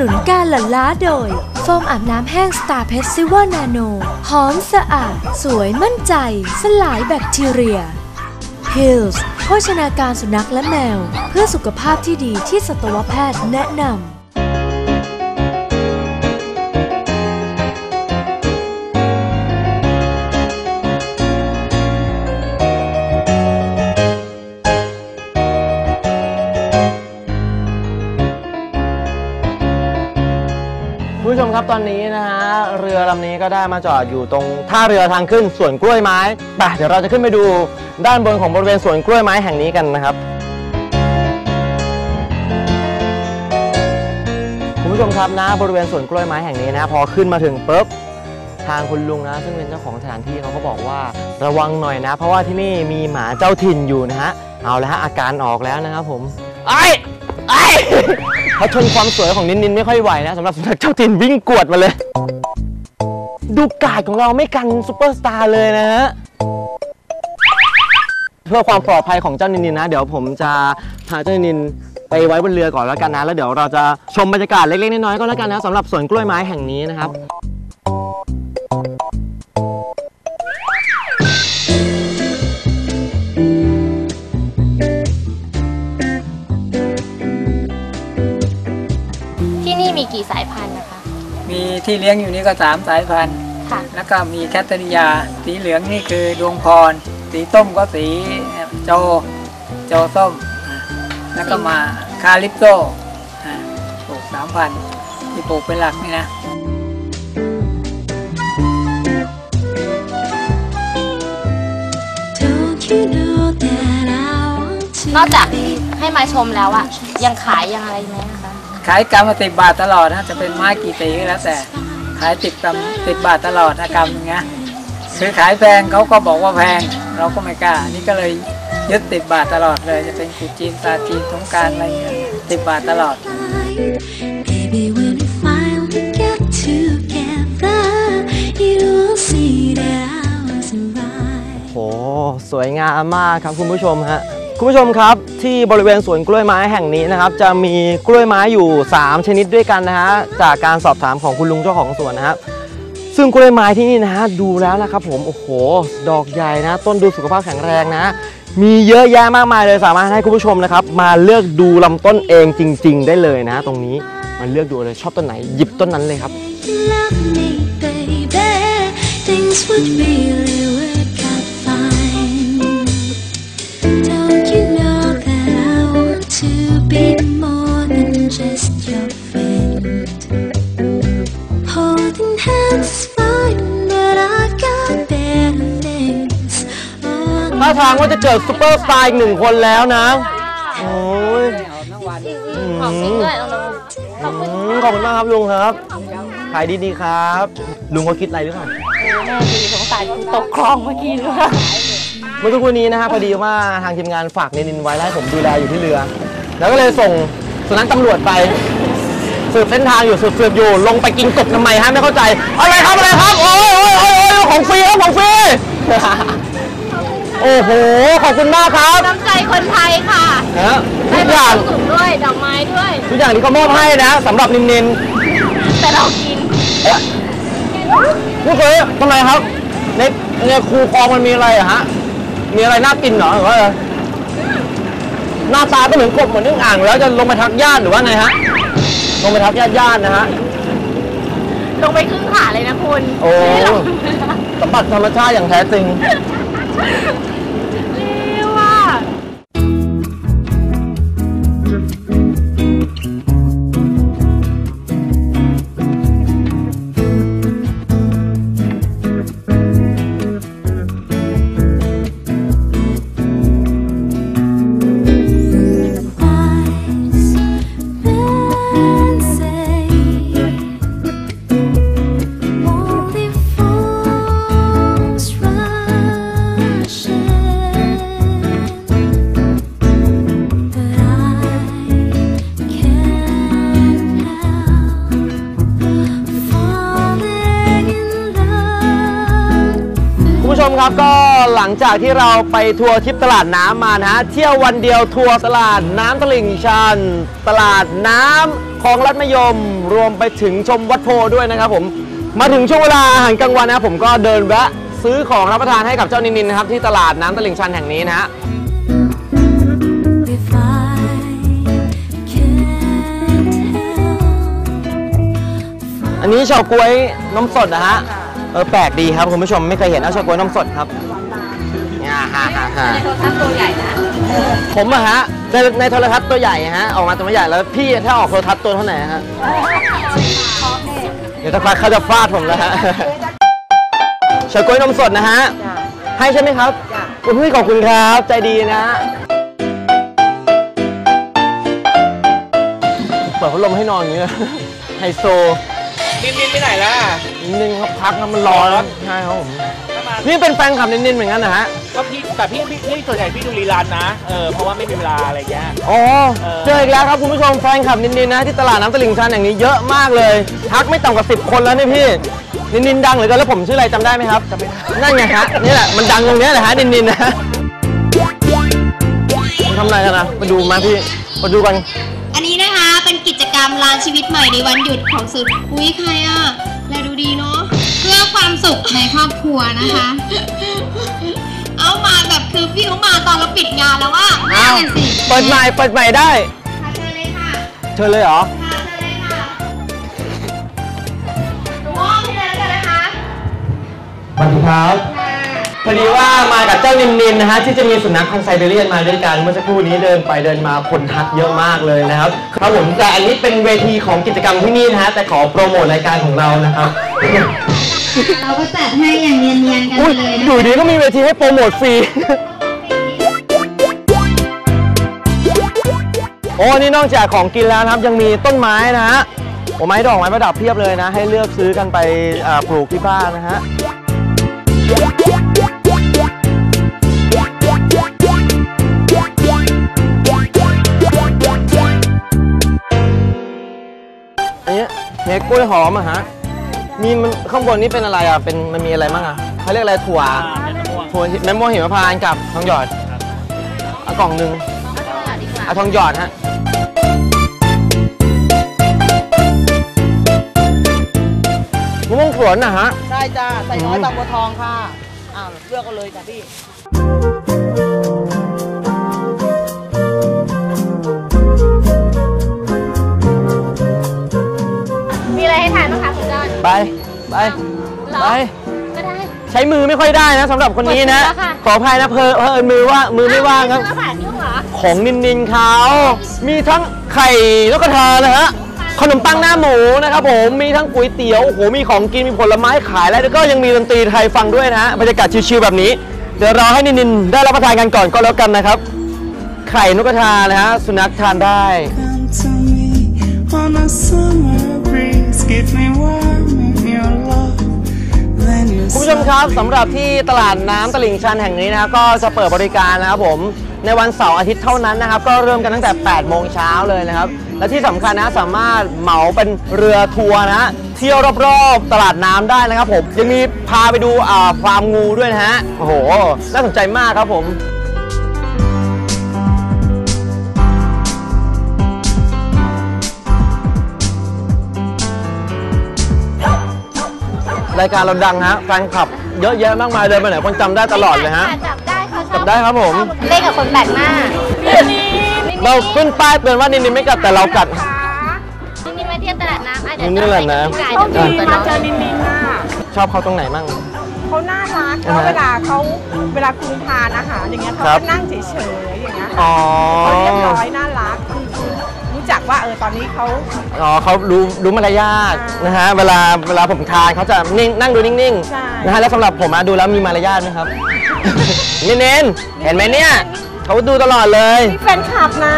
นุนการหลั่นล้าโดย โฟมอาบน้ำแห้งสตาร์เพชรซิวนาโน หอมสะอาด สวยมั่นใจ สลายแบคทีเรีย Hills โภชนาการสุนัขและแมว เพื่อสุขภาพที่ดีที่สัตวแพทย์แนะนำ ครับตอนนี้นะฮะเรือลำนี้ก็ได้มาจอดอยู่ตรงท่าเรือทางขึ้นสวนกล้วยไม้ไปเดี๋ยวเราจะขึ้นไปดูด้านบนของบริเวณสวนกล้วยไม้แห่งนี้กันนะครับคุณผู้ชมครับนะบริเวณสวนกล้วยไม้แห่งนี้นะพอขึ้นมาถึงปุ๊บทางคุณลุงนะ ซึ่งเป็นเจ้าของสถานที่เขาก็บอกว่าระวังหน่อยนะ เพราะว่าที่นี่มีหมาเจ้าถิ่นอยู่นะฮะเอาละฮะอาการออกแล้วนะครับผมไอ้ไอ้ เขาทนความสวยของนินนินไม่ค่อยไหวนะสำหรับสุนัขเจ้าถิ่นวิ่งกวดมาเลย ดูกาดของเราไม่กันซูเปอร์สตาร์เลยนะฮะเพื่อความปลอดภัยของเจ้านินนินนะ เดี๋ยวผมจะพาเจ้านินนินไปไว้บนเรือก่อนแล้วกันนะ แล้วเดี๋ยวเราจะชมบรรยากาศเล็กๆน้อยๆก็แล้วกันนะสำหรับสวนกล้วยไม้แห่งนี้นะครับ กี่สายพันธุ์นะคะ มีที่เลี้ยงอยู่นี่ก็สามสายพันธุ์ ค่ะ แล้วก็มีแคทเธอรียา สีเหลืองนี่คือดวงพร สีต้มก็สีโจ โจส้มอะแล้วก็มาคาลิปโซอะปลูกสามพันธุ์ที่ปลูกเป็นหลักนี่นะ นอกจากให้มาชมแล้วอะยังขายยังอะไรไหมนะคะ ขายกรัมละสิบบาทตลอดนะจะเป็นไม้กี่สีก็แล้วแต่ขายติดกรัมสิบบาทตลอดนะกรัมหนึงนะคือขายแพงเขาก็บอกว่าแพง เราก็ไม่กล้านี่ก็เลยยึดติดบาทตลอดเลย จะเป็นกุจีนตาจีนสงกรารอะไรเงี้ยติดบาทตลอด Baby, when we finally get together, you'll see that I wasn't right. โห สวยงามมากครับคุณผู้ชมฮะ คุณผู้ชมครับที่บริเวณสวนกล้วยไม้แห่งนี้นะครับ จะมีกล้วยไม้อยู่ 3 ชนิดด้วยกันนะฮะจากการสอบถามของคุณลุงเจ้าของสวนนะครับซึ่งกล้วยไม้ที่นี่นะฮะดูแล้วนะครับผมโอ้โห ดอกใหญ่นะ ต้นดูสุขภาพแข็งแรงนะ มีเยอะแยะมากมายเลยสามารถให้คุณผู้ชมนะครับ มาเลือกดูลำต้นเองจริง ๆ ได้เลยนะ ตรงนี้มาเลือกดูเลยชอบต้นไหนหยิบต้นนั้นเลยครับ love me, baby. Things would really work out ท่าทางว่าจะเกิดซูเปอร์สตาร์อีกหนึ่งคนแล้วนะ โอ้ยของจริงด้วยเราอืมขอบคุณมากครับลุงครับขายดีๆครับ ลุงเขาคิดอะไรหรือเปล่าแม่ดีสงสัยคุณตกคลองเมื่อกี้หรือเปล่าเมื่อสักครู่นี้นะฮะพอดีว่าทางทีมงานฝากเนนินไว้แล้วให้ผมดูแลอยู่ที่เรือ แล้วก็เลยส่งสุนัขตำรวจไป สืบเส้นทางอยู่สืบสืบอยู่ ลงไปกินกบทำไมฮะไม่เข้าใจ อะไรครับอะไรครับ โอ้ยโอ้ยโอ้ยโอ้ยของฟรีครับของฟรี โอ้โห ขอบคุณมากครับน้ำใจคนไทยค่ะนะทุได้กอมาย่างถุงด้วยดอกไม้ด้วย ทุกอย่างที่เขามอบให้นะสำหรับนินนินแต่เรากินพี่เคยทำไมครับ ในในคูคลองมันมีอะไรอะฮะ มีอะไรน่ากินเหรอหรือว่าอะไร หน้าตาก็เหมือนกบเหมือนนึ่งอ่างแล้วจะลงไปทักญาติหรือว่าไงฮะ ลงไปทักญาติญาตินะฮะ ลงไปครึ่งขาเลยนะคุณโอ้ ไม่หรอกสัมผัสธรรมชาติอย่างแท้จริง ครับก็หลังจากที่เราไปทัวร์ทริปตลาดน้ำมานะฮะเที่ยววันเดียวทัวร์ตลาดน้ำตลิ่งชัน ตลาดน้ำของรัฐมยม รวมไปถึงชมวัดโพด้วยนะครับผมมาถึงช่วงเวลาอาหารกลางวันนะครับผมก็เดินแวะซื้อของรับประทานให้กับเจ้านินนินนะครับที่ตลาดน้ำตลิ่งชันแห่งนี้นะฮะ If I can't help อันนี้เฉาก๊วยนมสดนะฮะ เออแปลกดีครับคุณผู้ชมไม่เคยเห็นเอาเฉาก๊วยนมสดครับเนี่ยฮะฮะฮะโทรทัศน์ตัวใหญ่นะผมอะฮะในในโทรทัศน์ตัวใหญ่ฮะออกมาตัวใหญ่แล้วพี่ถ้าออกโทรทัศน์ตัวเท่าไหร่ฮะเดี๋ยวสักพักเขาจะฟาดผมแล้วฮะเฉาก๊วยนมสดนะฮะให้ใช่ไหมครับคุณพี่ขอบคุณครับใจดีนะเปิดพัดลมให้นอนอย่างนี้เลยไฮโซ นินนินไปไหนล่ะนินครับพักครับมันร้อนครับใช่ครับผมนี่เป็นแฟนคลับนินๆเหมือนกันนะฮะก็พี่แต่พี่พี่พี่ส่วนใหญ่พี่ดูรีลันนะเออเพราะว่าไม่มีเวลาอะไรเงี้ย อ๋อเออ เจออีกแล้วครับคุณผู้ชมแฟนคลับนินๆนะที่ตลาดน้ำตลิ่งชันอย่างนี้เยอะมากเลยทักไม่ต่ำกว่า10 คนแล้วนี่พี่นินๆดังเหลือเกินแล้วผมชื่ออะไรจำได้ไหมครับจำไม่ได้นั่นไงฮะนี่แหละมันดังตรงเนี้ยแหละฮะนินๆนะมันทำอะไรกันนะมาดูมาพี่มาดูกัน อันนี้นะคะ เป็นกิจกรรมลานชีวิตใหม่ในวันหยุดของสุดอุ้ยใครอะแลดูดีเนาะเพื่อความสุขในครอบครัวนะคะ เอามาแบบคือพี่เขามาตอนเราปิดงานแล้วว่าอ้าวนั่นสิเปิดใหม่เปิดใหม่ได้ ค่ะเชิญเลยค่ะเชิญเลยเหรอ ค่ะเชิญเลยค่ะหนูมอบให้เลยแล้วกันนะคะ สวัสดีครับ พอดีว่ามากับเจ้านินนินนะฮะที่จะมีสุนัขพันธุ์ไซบีเรียนมาด้วยกันเมื่อสักครู่นี้เดินไปเดินมาคนทักเยอะมากเลยนะครับครับผมแต่อันนี้เป็นเวทีของกิจกรรมที่นี่นะฮะแต่ขอโปรโมทรายการของเรานะครับเราก็จัดให้อย่างเนียนๆกันอุ้ยเลยอนะยู่ดีก็มีเวทีให้โปรโมทฟรี โอ้นี่นอกจากของกินแล้วนะครับยังมีต้นไม้นะฮะโอ้ไม้ดอกไม้ประดับเพียบเลยนะ ให้เลือกซื้อกันไปอ่าปลูกที่บ้านนะฮะอั นนี้เค้กกล้วยหอมอะฮะ มีมันข้างบนนี่เป็นอะไรอะ เป็นมันมีอะไรบ้างอะเขาเรียกอะไรถั่ว ถั่วแมมม่วงหิมพานต์กับทองหยอดเอากล่องหนึ่งเอาทองหยอดฮะ มะม่วงสวนนะฮะ ใช่จ้า ใส่น้อยอืมตามบัวทองค่ะ อ่าเลือกเอาเลยจ้ะพี่ ไปไปเหรอไป ก็ได้ ใช้มือไม่ค่อยได้นะสำหรับคนนี้นะหมดเวลาค่ะ ขออภัยนะเพอเพอเอิญมือว่ามือไม่ว่างครับ อ้วไม่ซื้อผ่านยุ่งเหรอ ของนินนินเขา มีทั้งไข่นกกระทานะฮะ ขนมปังหน้าหมูนะครับผม มีทั้งก๋วยเตี๋ยว โอ้โห มีของกิน มีผลไม้ขาย แล้วก็ยังมีดนตรีไทยฟังด้วยนะฮะ บรรยากาศชิลๆแบบนี้ เดี๋ยวรอให้นินนินได้รับประทานกันก่อนก็แล้วกันนะครับ ไข่นกกระทานะฮะ สุนัขทานได้ ผู้ชมครับสำหรับที่ตลาดน้ำตลิ่งชันแห่งนี้นะครับก็จะเปิดบริการนะครับผมในวันเสาร์อาทิตย์เท่านั้นนะครับ ก็เริ่มกันตั้งแต่ 8 โมงเช้าเลยนะครับ และที่สำคัญนะสามารถเหมาเป็นเรือทัวร์นะฮะเที่ยวรอบๆตลาดน้ำได้นะครับผมยังมีพาไปดูอ่าฟาร์มงูด้วยนะฮะโอ้โหน่าสนใจมากครับผม รายการเราดังฮะแฟนคลับเยอะแยะมากมายเดินไปไหนคนจำได้ตลอดเลยฮะ จับได้เขาชอบจับได้ครับผม เล่นกับคนแปลกหน้าเราขึ้นป้ายเตือนว่านินนินไม่กัดแต่เรากัดนี่นี่มาเที่ยวตลาดน้ำอะเดี๋ยวนี่แหละนะโชคดีมาเจอนินชอบเขาตรงไหนมั่ง เขาน่ารักอ่าแล้วฮะเวลาเขาเวลาคุณทานอาหารอย่างเงี้ยเขาครับ ก็นั่งเฉยๆอย่างเงี้ยอ๋อ เขาเรียบร้อยน่ารักคือคือรู้จัก ว่าเออตอนนี้เขา อ๋อเขารู้รู้มารยาทอ่านนะฮะเวลาเวลาผมทานเขาจะนิ่งนั่งดูนิ่งใช่ ๆนะฮะแล้วสำหรับผมอะดูแล้วมีมารยาทไหมครับนินนินเห็นไหมเนี่ยเขาดูตลอดเลย มีแฟนคลับนะ